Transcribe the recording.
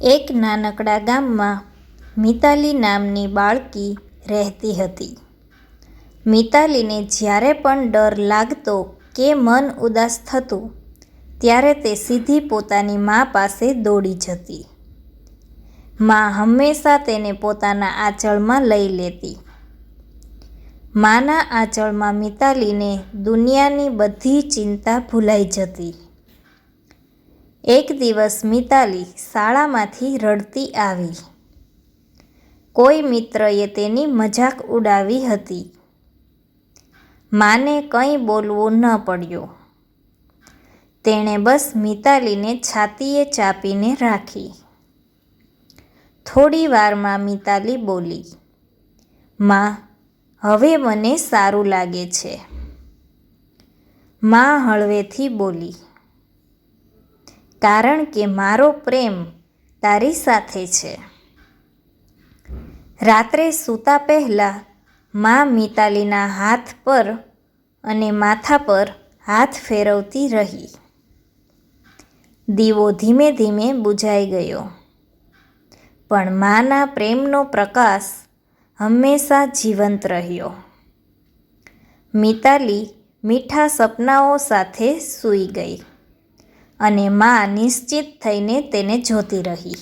એક નાનકડા ગામમાં મિતાલી નામની બાળકી રહેતી હતી. મિતાલીને જ્યારે પણ ડર લાગતો કે મન ઉદાસ થતું, ત્યારે તે સીધી પોતાની મા પાસે દોડી જતી. મા હંમેશા તેને પોતાના આંચળમાં લઈ લેતી. માના આંચળમાં મિતાલીને દુનિયાની બધી ચિંતા ભૂલાઈ જતી. એક દિવસ મિતાલી શાળામાંથી રડતી આવી. કોઈ મિત્રએ તેની મજાક ઉડાવી હતી. માને કંઈ બોલવું ન પડ્યું. તેણે બસ મિતાલીને છાતીએ ચાપીને રાખી. થોડી વારમાં મિતાલી બોલી, "મા, હવે મને સારું લાગે છે." મા હળવેથી બોલી, "કારણ કે મારો પ્રેમ તારી સાથે છે." રાત્રે સૂતા પહેલાં મા મિતાલીના હાથ પર અને માથા પર હાથ ફેરવતી રહી. દીવો ધીમે ધીમે બુઝાઈ ગયો, પણ માના પ્રેમનો પ્રકાશ હંમેશા જીવંત રહ્યો. મિતાલી મીઠા સપનાઓ સાથે સૂઈ ગઈ અને મા નિશ્ચિત થઈને તેને જોતી રહી.